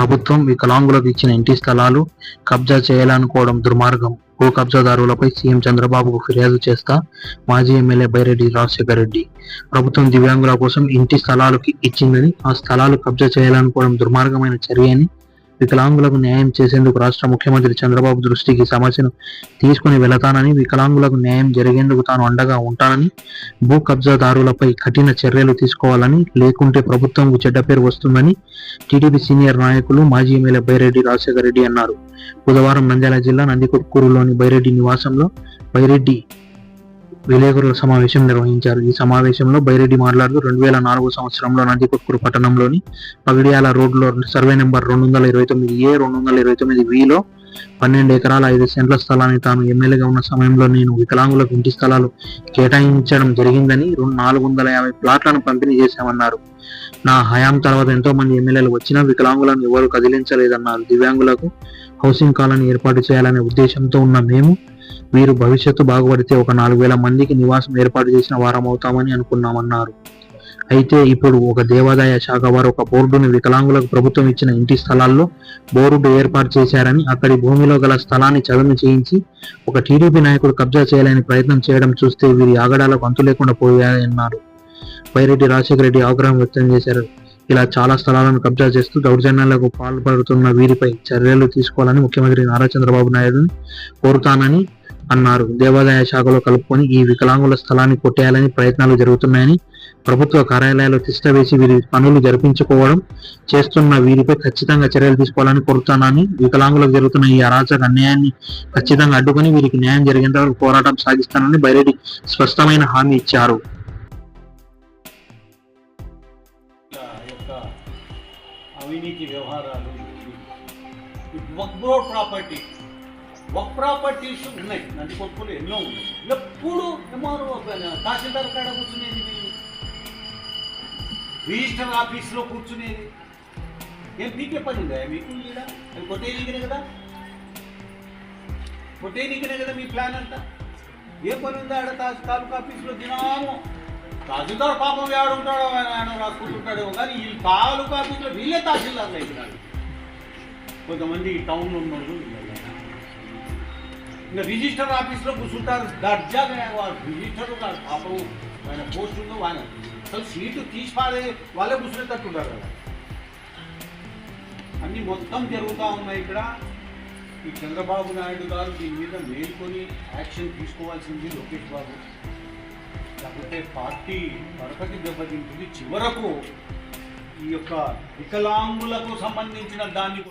ప్రభుత్వం వికలాంగులకు ఇచ్చిన ఇంటి స్థలాలు కబ్జా చేయాలనుకోవడం దుర్మార్గం. భూ కబ్జాదారులపై సీఎం చంద్రబాబుకు ఫిర్యాదు చేస్తా మాజీ ఎమ్మెల్యే బైరెడ్డి రాజశేఖర రెడ్డి. ప్రభుత్వం దివ్యాంగుల కోసం ఇంటి స్థలాలకు ఇచ్చిందని ఆ స్థలాలు కబ్జా చేయాలనుకోవడం దుర్మార్గమైన చర్య అని వికలాంగులకు న్యాయం చేసేందుకు రాష్ట్ర ముఖ్యమంత్రి చంద్రబాబు దృష్టికి సమస్యను తీసుకుని వెళతానని వికలాంగులకు న్యాయం జరిగేందుకు తాను అండగా ఉంటానని భూ కబ్జాదారులపై కఠిన చర్యలు తీసుకోవాలని లేకుంటే ప్రభుత్వంకు చెడ్డ పేరు వస్తుందని టీడీపీ సీనియర్ నాయకులు మాజీ ఎమ్మెల్యే బైరెడ్డి రాజశేఖర రెడ్డి అన్నారు. బుధవారం నంద్యాల జిల్లా నందికొట్కూరులోని బైరెడ్డి నివాసంలో బైరెడ్డి విలేకరుల సమావేశం నిర్వహించారు. ఈ సమావేశంలో బైరెడ్డి మాట్లాడుతూ రెండు వేల నాలుగు సంవత్సరంలో నందికొక్కూరు పట్టణంలోని పగిడియాల రోడ్లో సర్వే నెంబర్ రెండు వందల ఇరవై తొమ్మిది ఏ రెండు వందల ఇరవై తొమ్మిది విలో పన్నెండు ఎకరాల ఐదు సెంట్ల స్థలాన్ని తాను ఎమ్మెల్యేగా ఉన్న సమయంలో నేను వికలాంగులకు ఇంటి స్థలాలు కేటాయించడం జరిగిందని రెండు నాలుగు వందల యాభై ప్లాట్లను పంపిణీ చేశామన్నారు. నా హయాం తర్వాత ఎంతో మంది ఎమ్మెల్యేలు వచ్చినా వికలాంగులను ఎవరు కదిలించలేదన్నారు. దివ్యాంగులకు హౌసింగ్ కాలనీ ఏర్పాటు చేయాలనే ఉద్దేశంతో ఉన్న మేము వీరు భవిష్యత్తు బాగుపడితే ఒక నాలుగు వేల మందికి నివాసం ఏర్పాటు చేసిన వారం అవుతామని అనుకున్నామన్నారు. అయితే ఇప్పుడు ఒక దేవాదాయ శాఖ వారు ఒక బోర్డును వికలాంగులకు ప్రభుత్వం ఇచ్చిన ఇంటి స్థలాల్లో బోర్డు ఏర్పాటు చేశారని అక్కడి భూమిలో గల స్థలాన్ని చదును చేయించి ఒక టీడీపీ నాయకుడు కబ్జా చేయాలని ప్రయత్నం చేయడం చూస్తే వీరి ఆగడాలకు అంతు లేకుండా పోయాయన్నారు. పైరెడ్డి రాజశేఖర రెడ్డి ఆగ్రహం వ్యక్తం చేశారు. ఇలా చాలా స్థలాలను కబ్జా చేస్తూ దౌర్జన్యాలకు పాల్పడుతున్న వీరిపై చర్యలు తీసుకోవాలని ముఖ్యమంత్రి నారా చంద్రబాబు నాయుడుని కోరుతానని అన్నారు. దేవాదాయ శాఖలో కలుపుకొని ఈ వికలాంగుల స్థలాన్ని కొట్టేయాలని ప్రయత్నాలు జరుగుతున్నాయని ప్రభుత్వ కార్యాలయాలు తిష్టవేసి వీరి పనులు జరిపించుకోవడం చేస్తున్న వీరిపై ఖచ్చితంగా చర్యలు తీసుకోవాలని కోరుతున్నాను వికలాంగులకు జరుగుతున్న ఈ అరాచక అన్యాయాన్ని ఖచ్చితంగా అడ్డుకొని వీరికి న్యాయం జరిగేంత వరకు పోరాటం సాగిస్తానని బైరెడ్డి స్పష్టమైన హామీ ఇచ్చారు. అవినీతి వ్యవహారాలు ఒక ప్రాపర్టీ ఇష్యూ ఉన్నాయి. నంది కొట్టుకులు ఎన్నో ఉన్నాయి. ఎప్పుడు ఏమారు తహసీల్దార్ కాడ కూర్చునేది రిజిస్టర్ ఆఫీస్లో కూర్చునేది. ఏం పీకే పని ఉందా? మీకు లేదా అది కొట్టేయనికనే కదా? కొట్టేయనికనే కదా మీ ప్లాన్ అంతా? ఏ పని ఉందా ఆడ తా- తాలూకా ఆఫీస్లో దినాము? తహసీల్దార్ పాపం ఎవడు ఉంటాడో ఆయన ఆయన కానీ ఈ తాలూకా ఆఫీస్లో వీళ్ళే తహసీల్దార్లు అయిపోయినాడు కొంతమంది టౌన్లో ఉన్నారు. రిజిస్టర్ ఆఫీస్లో కూర్చుంటారు. దర్జాగా వారు రిజిస్టర్ కాదు. పాపం ఆయన పోస్ట్ ఉందో ఆయన అసలు సీటు తీసి పారే వాళ్ళే కూర్చునేటట్టుంటారు కదా. అన్నీ మొత్తం జరుగుతూ ఉన్నాయి ఇక్కడ. ఈ చంద్రబాబు నాయుడు గారు దీని మీద మేల్కొని యాక్షన్ తీసుకోవాల్సింది లోకేష్ బాబు. లేకపోతే పార్టీ పరపతి దెబ్బతింటుంది. చివరకు ఈ యొక్క వికలాంగులకు సంబంధించిన దాన్ని